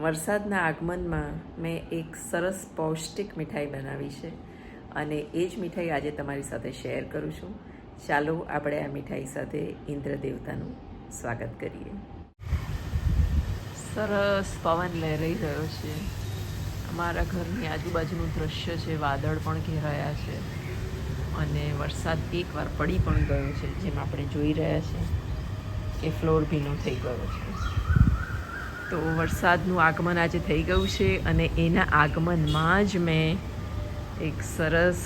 વરસાદના આગમનમાં મેં એક સરસ પૌષ્ટિક મીઠાઈ બનાવી છે અને એ જ મીઠાઈ આજે તમારી સાથે શેર કરું છું. ચાલો આપણે આ મીઠાઈ સાથે ઇન્દ્ર દેવતાનું સ્વાગત કરીએ. સરસ પવન લહેરાઈ રહ્યો છે. અમારા ઘરની આજુબાજુનું દ્રશ્ય છે, વાદળ પણ ઘેરાયા છે અને વરસાદ એકવાર પડી પણ ગયો છે, જેમ આપણે જોઈ રહ્યા છીએ કે ફ્લોર ભીનો થઈ ગયો છે. તો વરસાદનું આગમન આજે થઈ ગયું છે અને એના આગમનમાં જ મેં એક સરસ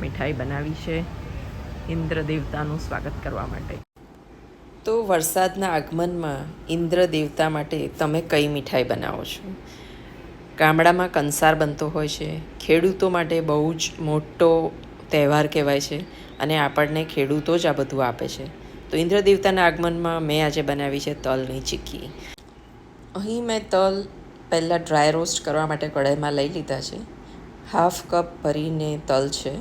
મીઠાઈ બનાવી છે ઇન્દ્ર દેવતાનું સ્વાગત કરવા માટે. તો વરસાદના આગમનમાં ઇન્દ્ર દેવતા માટે તમે કઈ મીઠાઈ બનાવો છો? ગામડામાં કંસાર બનતો હોય છે. ખેડૂતો માટે બહુ જ મોટો તહેવાર કહેવાય છે અને આપણને ખેડૂતો જ આ બધું આપે છે. તો ઇન્દ્ર દેવતાના આગમનમાં મેં આજે બનાવી છે તલની ચીક્કી. અહીં મેં તલ પહેલાં ડ્રાય રોસ્ટ કરવા માટે કઢાઈમાં લઈ લીધા છે. હાફ કપ ભરીને તલ છે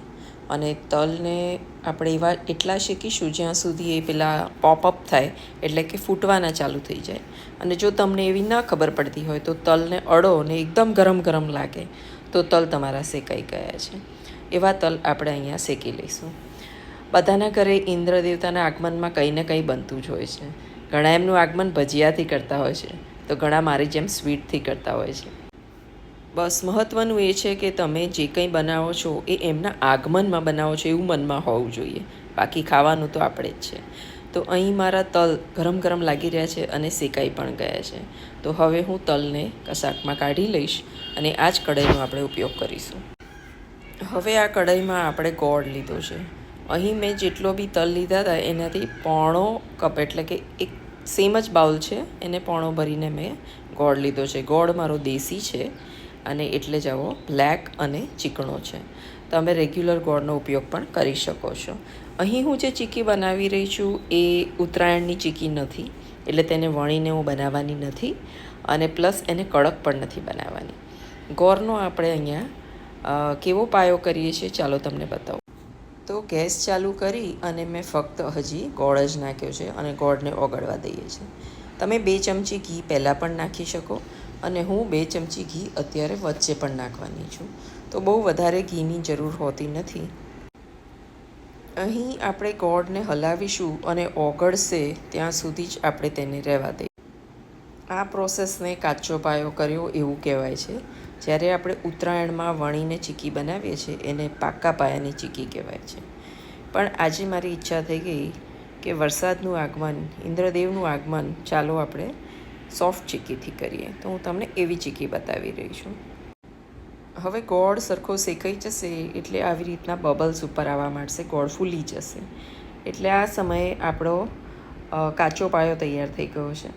અને તલને આપણે એવા એટલા શેકીશું જ્યાં સુધી એ પેલા પોપઅપ થાય એટલે કે ફૂટવાના ચાલુ થઈ જાય. અને જો તમને એવી ના ખબર પડતી હોય તો તલને અડો અને એકદમ ગરમ ગરમ લાગે તો તલ તમારા શેકાઈ ગયા છે. એવા તલ આપણે અહીંયા શેકી લઈશું. બધાના ઘરે ઇન્દ્ર દેવતાના આગમનમાં કંઈ ને કંઈ બનતું જ હોય છે. ઘણા એમનું આગમન ભજીયાથી કરતા હોય છે. તો ઘણા મારી જેમ સ્વીટથી કરતા હોય છે. બસ મહત્ત્વનું એ છે કે તમે જે કંઈ બનાવો છો એ એમના આગમનમાં બનાવો છો એવું મનમાં હોવું જોઈએ. બાકી ખાવાનું તો આપણે જ છે. તો અહીં મારા તલ ગરમ ગરમ લાગી રહ્યા છે અને શેકાઈ પણ ગયા છે. તો હવે હું તલને કશાકમાં કાઢી લઈશ અને આ જ કઢાઈનો આપણે ઉપયોગ કરીશું. હવે આ કઢાઈમાં આપણે ગોળ લીધો છે. અહીં મેં જેટલો બી તલ લીધા હતા એનાથી પોણો કપ એટલે કે એક સેમ જ બાઉલ છે. એને પોણો ભરીને મેં ગોળ લીધો છે. ગોળ મારો દેશી છે અને એટલે જ આવો બ્લેક અને ચીકણો છે. તમે રેગ્યુલર ગોળનો ઉપયોગ પણ કરી શકો છો. અહીં હું જે ચીકી બનાવી રહી છું એ ઉત્તરાયણની ચીકી નથી. એટલે તેને વણીને હું બનાવવાની નથી અને પ્લસ એને કડક પણ નથી બનાવવાની. ગોળનો આપણે અહીંયા કેવો પાયો કરીએ છીએ ચાલો તમને બતાવું. તો ગેસ ચાલુ કરી અને મેં ફક્ત હજી ગોળ જ નાખ્યો છે અને ગોળને ઓગળવા દઈએ છીએ. તમે બે ચમચી ઘી પહેલાં પણ નાખી શકો અને હું બે ચમચી ઘી અત્યારે વચ્ચે પણ નાખવાની છું. તો બહુ વધારે ઘીની જરૂર હોતી નથી. અહીં આપણે ગોળને હલાવીશું અને ઓગળશે ત્યાં સુધી જ આપણે તેને રહેવા દઈએ. આ પ્રોસેસને કાચો પાયો કર્યો એવું કહેવાય છે. જ્યારે આપણે ઉત્તરાયણમાં વણીને ચીકી બનાવીએ છીએ, એને પાકા પાયાની ચીકી કહેવાય છે. પણ આજે મારી ઈચ્છા થઈ ગઈ કે વરસાદનું આગમન, ઇન્દ્રદેવનું આગમન ચાલો આપણે સોફ્ટ ચીકીથી કરીએ. તો હું તમને એવી ચીકી બતાવી રહી છું. હવે ગોળ સરખો શેકાઈ જશે એટલે આવી રીતના બબલ્સ ઉપર આવવા માંડશે, ગોળ ફૂલી જશે. એટલે આ સમયે આપણો કાચો પાયો તૈયાર થઈ ગયો છે.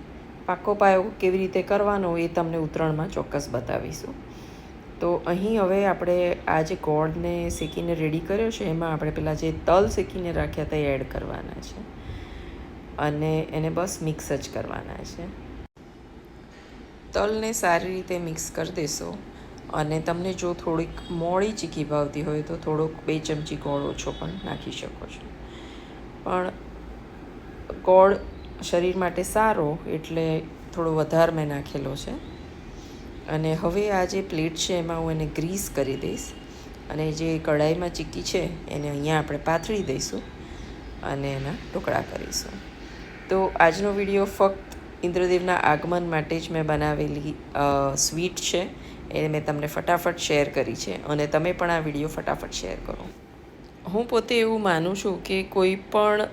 પાકો પાયો કેવી રીતે કરવાનો એ તમને ઉત્તરાયણમાં ચોક્કસ બતાવીશું. તો અહીં હવે આપણે આ જે ગોળને શેકીને રેડી કર્યો છે, એમાં આપણે પેલા જે તલ શેકીને રાખ્યા હતા એ એડ કરવાના છે. અને એને બસ મિક્સ જ કરવાના છે. તલને સારી રીતે મિક્સ કરી દેશો અને તમને જો થોડીક મોડી ચીકી ભાવતી હોય તો થોડોક બે ચમચી ગોળ ઓછો પણ નાખી શકો છો. પણ ગોળ શરીર માટે સારો એટલે થોડો વધારે મેં નાખેલો છે. અને હવે આ જે પ્લેટ છે એમાં હું એને ગ્રીસ કરી દઈશ. અને જે કઢાઈમાં ચીક્કી છે એને અહીંયા આપણે પાથરી દઈશું અને એના ટુકડા કરીશું. તો આજનો વીડિયો ફક્ત ઇન્દ્રદેવના આગમન માટે જ મેં બનાવેલી સ્વીટ છે. એ મેં તમને ફટાફટ શેર કરી છે અને તમે પણ આ વીડિયો ફટાફટ શેર કરો. હું પોતે એવું માનું છું કે કોઈ પણ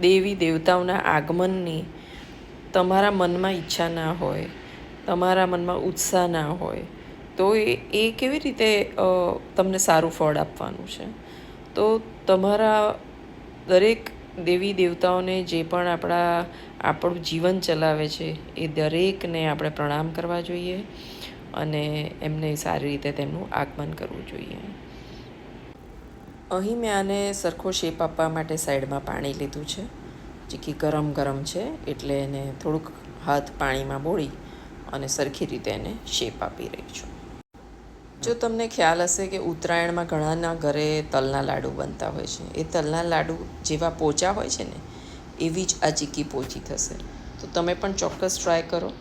દેવી દેવતાઓના આગમનની તમારા મનમાં ઈચ્છા ના હોય તમારા મનમાં ઉત્સાહ ના હોય, તો એ એ કેવી રીતે તમને સારું ફળ આપવાનું છે? તો તમારા દરેક દેવી દેવતાઓને જે પણ આપણા, આપણું જીવન ચલાવે છે, એ દરેકને આપણે પ્રણામ કરવા જોઈએ અને એમને સારી રીતે તેમનું આગમન કરવું જોઈએ. અહીં મેં આને સરખો શેપ આપવા માટે સાઈડમાં પાણી લીધું છે. જે કે ગરમ ગરમ છે, એટલે એને થોડુંક હાથ પાણીમાં બોળી અને સરખી રીતે એને શેપ આપી રહી છું. જો તમને ખ્યાલ હશે કે ઉત્તરાયણમાં ઘણાના ઘરે તલના લાડુ બનતા હોય છે, એ તલના લાડુ જેવા પોચા હોય છે ને, એવી જ આ ચીક્કી પોચી થશે. તો તમે પણ ચોક્કસ ટ્રાય કરો.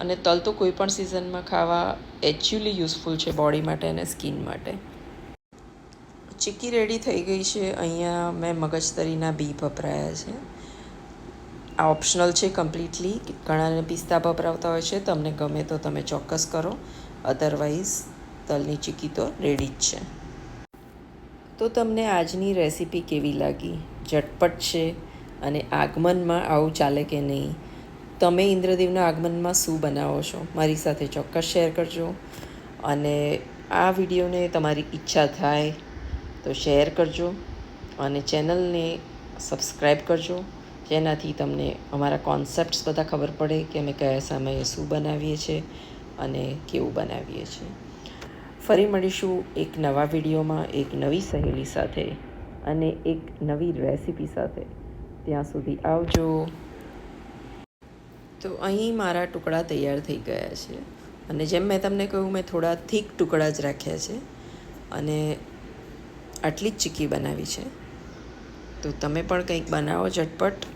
અને તલ તો કોઈ પણ સિઝનમાં ખાવા એકચ્યુઅલી યુઝફુલ છે બોડી માટે અને સ્કિન માટે. ચીક્કી રેડી થઈ ગઈ છે. અહીંયા મેં મગજતરીના બી વપરાયા છે. આ ઓપ્શનલ છે કમ્પ્લીટલી ઘણાને પિસ્તા વપરાવતા હોય છે. તમને ગમે તો તમે ચોક્કસ કરો. અધરવાઇઝ તલની ચીકી તો રેડી જ છે. તો તમને આજની રેસીપી કેવી લાગી? ઝટપટ છે અને આગમનમાં આવું ચાલે કે નહીં? તમે ઇન્દ્રદેવના આગમનમાં શું બનાવો છો? મારી સાથે ચોક્કસ શેર કરજો. અને આ વિડીયોને તમારી ઈચ્છા થાય તો શેર કરજો. અને ચેનલને સબસ્ક્રાઈબ કરજો. જેનાથી તમને અમારા કોન્સેપ્ટ્સ બધા ખબર પડે કે અમે કયા સમયે શું બનાવીએ છીએ અને કેવું બનાવીએ છીએ. ફરી મળીશું એક નવા વિડીયોમાં, એક નવી સહેલી સાથે અને એક નવી રેસીપી સાથે. ત્યાં સુધી આવજો. તો અહીં મારા ટુકડા તૈયાર થઈ ગયા છે અને જેમ મેં તમને કહ્યું, મેં થોડા થીક ટુકડા જ રાખ્યા છે અને આટલી જ ચીક્કી બનાવી છે. તો તમે પણ કંઈક બનાવો ઝટપટ.